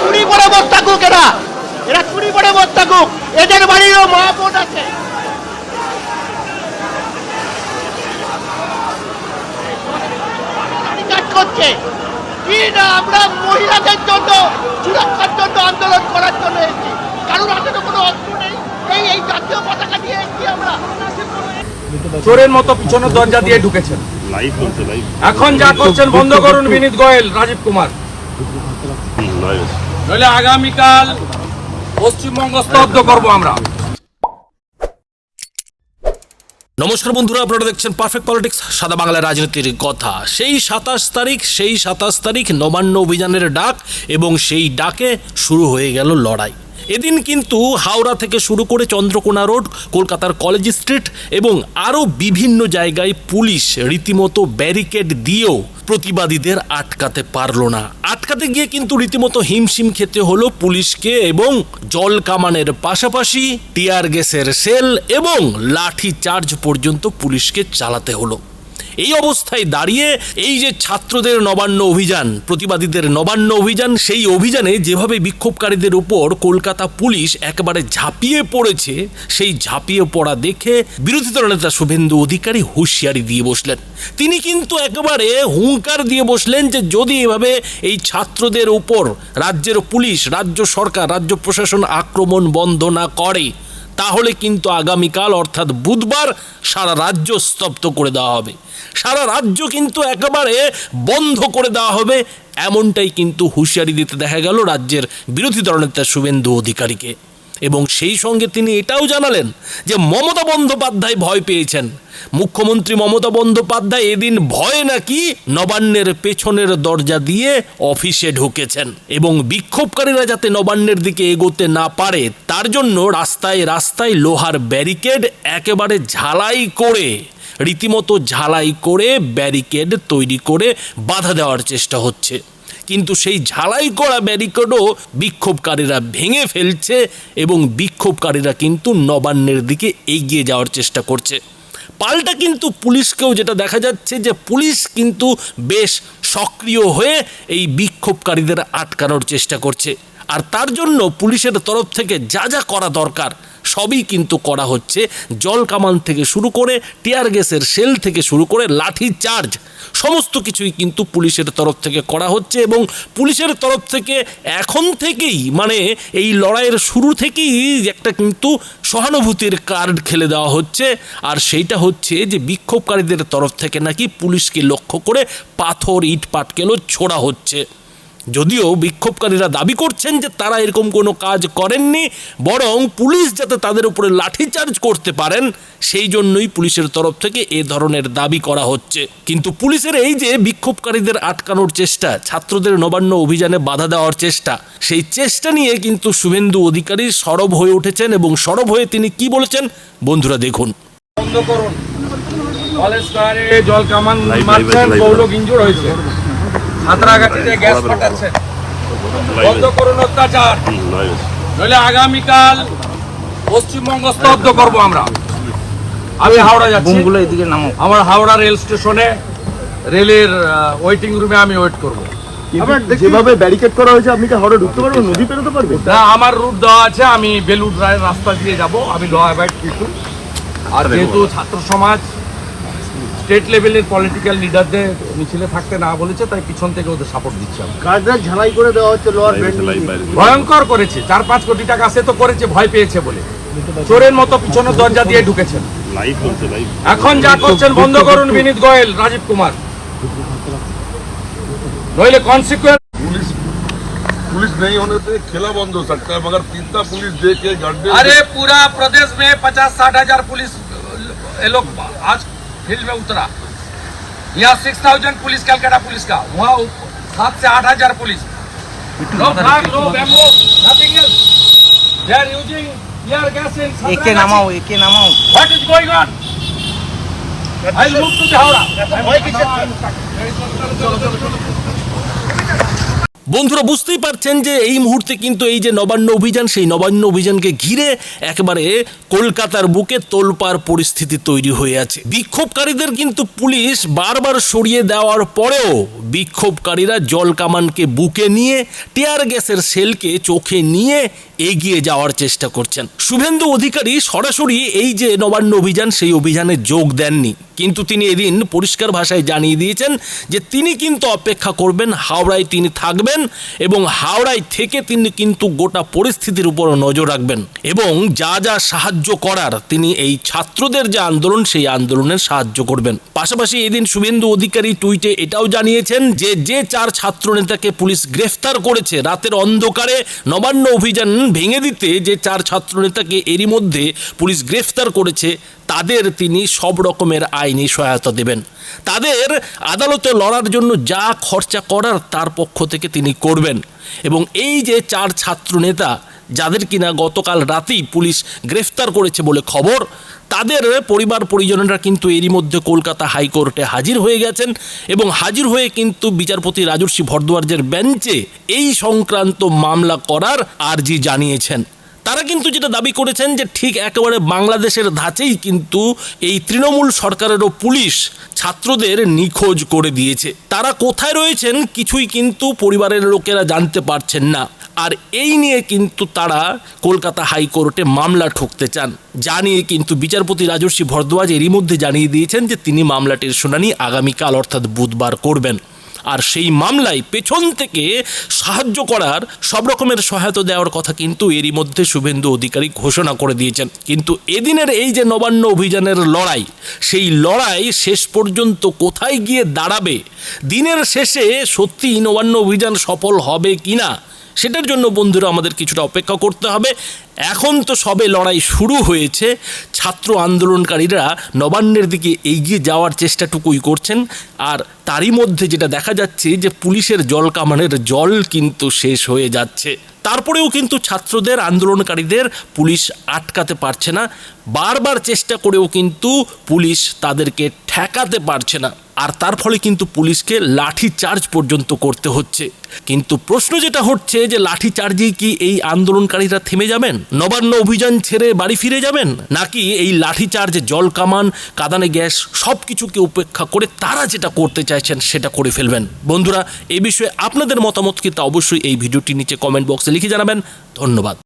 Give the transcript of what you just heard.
চুরি করে বস থাকুক এরা। এরা চুরি করে বস থাকুক। এদের বাড়িরও মা আছে। করছে। কি না আমরা মহিলাদের জন্য, সুরক্ষার জন্য আন্দোলন করার জন্য এসেছি কারোর হাতে তো কোনো অস্ত্র নেই এই এই জাতীয় পতাকা দিয়ে এসেছি আমরা চোরের মতো পিছনের দরজা দিয়ে ঢুকেছেন। এখন যা করছেন বন্ধ করুন বিনীত গোয়েল রাজীব কুমার। নইলে আগামীকাল পশ্চিমবঙ্গ স্তব্ধ করব আমরা। নমস্কার বন্ধুরা আপনারা দেখছেন পারফেক্ট পলিটিক্স সাদা বাংলা রাজনীতির কথা। সেই সাতাশ তারিখ সেই সাতাশ তারিখ নবান্ন অভিযানের ডাক এবং সেই ডাকে শুরু হয়ে গেল লড়াই। এদিন কিন্তু হাওড়া থেকে শুরু করে চন্দ্রকোনা রোড, কলকাতার কলেজ স্ট্রিট এবং আরও বিভিন্ন জায়গায় পুলিশ রীতিমতো ব্যারিকেড দিয়েও প্রতিবাদীদের আটকাতে পারল না। আটকাতে গিয়ে কিন্তু রীতিমতো হিমশিম খেতে হলো পুলিশকে এবং জল কামানের পাশাপাশি টিয়ার গ্যাসের সেল এবং লাঠি চার্জ পর্যন্ত পুলিশকে চালাতে হলো। এই অবস্থায় দাঁড়িয়ে এই যে ছাত্রদের নবান্ন অভিযান, প্রতিবাদীদের নবান্ন অভিযান, সেই অভিযানে যেভাবে বিক্ষোভকারীদের উপর কলকাতা পুলিশ একেবারে ঝাঁপিয়ে পড়েছে, সেই ঝাঁপিয়ে পড়া দেখে বিরোধী দলনেতা শুভেন্দু অধিকারী হুঁশিয়ারি দিয়ে বসলেন। তিনি কিন্তু একেবারে হুঙ্কার দিয়ে বসলেন যে যদি এভাবে এই ছাত্রদের উপর রাজ্যের পুলিশ, রাজ্য সরকার, রাজ্য প্রশাসন আক্রমণ বন্ধ না করে তাহলে কিন্তু আগামীকাল, অর্থাৎ বুধবার, সারা রাজ্য স্তব্ধ করে দেওয়া হবে। সারা রাজ্য কিন্তু একেবারে বন্ধ করে দেওয়া হবে, এমনটাই কিন্তু হুঁশিয়ারি দিতে দেখা গেল রাজ্যের বিরোধী দলনেতা শুভেন্দু অধিকারীকে। এবং সেই সঙ্গে তিনি এটাও জানালেন যে মমতা বন্দ্যোপাধ্যায় ভয় পেয়েছেন। মুখ্যমন্ত্রী মমতা বন্দ্যোপাধ্যায় এদিন ভয়ে নাকি নবান্নের পেছনের দরজা দিয়ে অফিসে ঢুকেছেন এবং বিক্ষোভকারীরা যাতে নবান্নের দিকে এগোতে না পারে, তার জন্য রাস্তায় রাস্তায় লোহার ব্যারিকেড একেবারে ঝালাই করে, রীতিমতো ঝালাই করে ব্যারিকেড তৈরি করে বাধা দেওয়ার চেষ্টা হচ্ছে। কিন্তু সেই ঝালাই করা ব্যারিকেডও বিক্ষোভকারীরা ভেঙে ফেলছে এবং বিক্ষোভকারীরা কিন্তু নবান্নের দিকে এগিয়ে যাওয়ার চেষ্টা করছে। পাল্টা কিন্তু পুলিশকেও যেটা দেখা যাচ্ছে যে পুলিশ কিন্তু বেশ সক্রিয় হয়ে এই বিক্ষোভকারীদের আটকানোর চেষ্টা করছে। আর তার জন্য পুলিশের তরফ থেকে যা যা করা দরকার সবই কিন্তু করা হচ্ছে। জল কামান থেকে শুরু করে, টিয়ার গ্যাসের সেল থেকে শুরু করে, লাঠি চার্জ, সমস্ত কিছুই কিন্তু পুলিশের তরফ থেকে করা হচ্ছে এবং পুলিশের তরফ থেকে এখন থেকেই মানে এই লড়াইয়ের শুরু থেকেই একটা কিন্তু সহানুভূতির কার্ড খেলে দেওয়া হচ্ছে। আর সেইটা হচ্ছে যে বিক্ষোভকারীদের তরফ থেকে নাকি পুলিশকে লক্ষ্য করে পাথর ইট পাটকেলও ছোড়া হচ্ছে। যদিও বিক্ষোভকারীরা দাবি করছেন যে তারা এরকম কোনো কাজ করেননি বরং পুলিশ যাতে তাদের উপরে লাঠিচার্জ করতে পারেন সেই জন্যই পুলিশের তরফ থেকে এ ধরনের দাবি করা হচ্ছে। কিন্তু পুলিশের এই যে বিক্ষোভকারীদের আটকানোর চেষ্টা ছাত্রদের নবান্ন অভিযানে বাধা দেওয়ার চেষ্টা সেই চেষ্টা নিয়ে কিন্তু শুভেন্দু অধিকারী সরব হয়ে উঠেছেন এবং সরব হয়ে তিনি কি বলেছেন বন্ধুরা দেখুন। বন্ধ করুন। কলেজ স্কোয়ারে জল কামান মারছেন বহু লোক ইনজুর হয়েছে। সাঁতরাগাছিতে গ্যাস ফাটাচ্ছেন বন্ধ করুন অত্যাচার। নইলে আগামীকাল পশ্চিমবঙ্গ স্তব্ধ করব আমরা। আমি হাওড়া যাচ্ছি। এদিকে নামো। আমার হাওড়া রেল স্টেশনে রেলের ওয়েটিং রুমে আমি ওয়েট করব। যেভাবে ব্যারিকেড করা হয়েছে আপনি কি হাওড়া ঢুকতে পারবেন? নদী পেরোতে পারবেন? না আমার রুট দেওয়া আছে। আমি রায়ের রাস্তা দিয়ে যাব। আমি ল অ্যাভয়েড আর যেহেতু ছাত্র সমাজ স্টেট লেভেলের পলিটিক্যাল লিডারদের মিছিলে থাকতে না বলেছে তাই পিছন থেকে ওদের সাপোর্ট দিচ্ছি আমি কাজটা ঝালাই করে দেওয়া হচ্ছে লোয়ার লাইভ বাইরে ভয়ঙ্কর করেছে চার পাঁচ কোটি টাকা সে তো করেছে ভয় পেয়েছে বলে চোরের মতো পিছনের দরজা দিয়ে ঢুকেছেন লাইভ বলছে লাইভ এখন যা করছেন বন্ধ করুন বিনীত গোয়েল রাজীব কুমার নইলে কনসিকুয়েন্স पुलिस पुलिस नहीं होने से खेला बंद हो सकता है मगर कितना पुलिस दे के गड्ढे अरे पूरा प्रदेश में पचास साठ हजार पुलिस ये लोग आज फील्ड में उतरा यहाँ six thousand police Calcutta police का वहाँ उप- सात से आठ हजार police no flag, no bamboo, nothing else. They are using tear gas in বন্ধুরা, বুঝতেই পারছেন যে এই মুহূর্তে কিন্তু এই যে নবান্ন অভিযান, সেই নবান্ন অভিযানকে ঘিরে একেবারে কলকাতার বুকে তোলপাড় পরিস্থিতি তৈরি হয়ে আছে। বিক্ষোভকারীদের কিন্তু পুলিশ বারবার সরিয়ে দেওয়ার পরেও বিক্ষোভকারীরা জল কামানকে বুকে নিয়ে, টিয়ার গ্যাসের সেলকে চোখে নিয়ে এগিয়ে যাওয়ার চেষ্টা করছেন। শুভেন্দু অধিকারী সরাসরি এই যে নবান্ন অভিযান, সেই অভিযানে যোগ দেননি। কিন্তু তিনি এদিন পরিষ্কার ভাষায় জানিয়ে দিয়েছেন যে তিনি কিন্তু অপেক্ষা করবেন, হাওড়ায় তিনি থাকবেন এবং হাওড়ায় থেকে তিনি কিন্তু গোটা পরিস্থিতির উপর নজর রাখবেন এবং যা যা সাহায্য করার তিনি এই ছাত্রদের যে আন্দোলন, সেই আন্দোলনের সাহায্য করবেন। পাশাপাশি এদিন শুভেন্দু অধিকারী টুইটে এটাও জানিয়েছেন যে যে চার ছাত্র নেতাকে পুলিশ গ্রেফতার করেছে রাতের অন্ধকারে, নবান্ন অভিযান ভেঙে দিতে যে চার ছাত্র নেতাকে এরই মধ্যে পুলিশ গ্রেফতার করেছে তাদের তিনি সব রকমের আইনি সহায়তা দেবেন। তাদের আদালতে লড়ার জন্য যা খরচা করার তার পক্ষ থেকে তিনি করবেন। এবং এই যে চার ছাত্র নেতা, যাদের কিনা গতকাল রাতেই পুলিশ গ্রেফতার করেছে বলে খবর, তাদের পরিবার পরিজনেরা কিন্তু এরই মধ্যে কলকাতা হাইকোর্টে হাজির হয়ে গেছেন এবং হাজির হয়ে কিন্তু বিচারপতি রাজর্ষি ভরদ্বাজের বেঞ্চে এই সংক্রান্ত মামলা করার আর্জি জানিয়েছেন। তারা কিন্তু যেটা দাবি করেছেন যে ঠিক একেবারে বাংলাদেশের ধাঁচেই কিন্তু এই তৃণমূল সরকারেরও পুলিশ ছাত্রদের নিখোঁজ করে দিয়েছে। তারা কোথায় রয়েছেন কিছুই কিন্তু পরিবারের লোকেরা জানতে পারছেন না। আর এই নিয়ে কিন্তু তারা কলকাতা হাইকোর্টে মামলা ঠুকতে চান। যা নিয়ে কিন্তু বিচারপতি রাজর্ষি ভরদ্বাজ এরই মধ্যে জানিয়ে দিয়েছেন যে তিনি মামলাটির শুনানি আগামীকাল অর্থাৎ বুধবার করবেন। আর সেই মামলায় পেছন থেকে সাহায্য করার সব রকমের সহায়তা দেওয়ার কথা কিন্তু এরই মধ্যে শুভেন্দু অধিকারী ঘোষণা করে দিয়েছেন। কিন্তু এদিনের এই যে নবান্ন অভিযানের লড়াই, সেই লড়াই শেষ পর্যন্ত কোথায় গিয়ে দাঁড়াবে? দিনের শেষে সত্যি নবান্ন অভিযান সফল হবে কিনা? সেটার জন্য বন্ধুরা আমাদের কিছুটা অপেক্ষা করতে হবে। এখন তো সবে লড়াই শুরু হয়েছে। ছাত্র আন্দোলনকারীরা নবান্নের দিকে এগিয়ে যাওয়ার চেষ্টাটুকুই করছেন। আর তারই মধ্যে যেটা দেখা যাচ্ছে যে পুলিশের জল কামানের জল কিন্তু শেষ হয়ে যাচ্ছে। তারপরেও কিন্তু ছাত্রদের, আন্দোলনকারীদের পুলিশ আটকাতে পারছে না। বারবার চেষ্টা করেও কিন্তু পুলিশ তাদেরকে ঠেকাতে পারছে না। আর তার ফলে কিন্তু পুলিশকে লাঠি চার্জ পর্যন্ত করতে হচ্ছে। কিন্তু প্রশ্ন যেটা হচ্ছে যে লাঠি চার্জেই কি এই আন্দোলনকারীরা থেমে যাবেন? নবান্ন অভিযান ছেড়ে বাড়ি ফিরে যাবেন? নাকি এই লাঠি চার্জ, জল কামান, কাদানে গ্যাস সব কিছুকে উপেক্ষা করে তারা যেটা করতে চাইছেন সেটা করে ফেলবেন? বন্ধুরা, এ বিষয়ে আপনাদের মতামত কি তা অবশ্যই এই ভিডিওটি নিচে কমেন্ট বক্সে লিখে জানাবেন। ধন্যবাদ।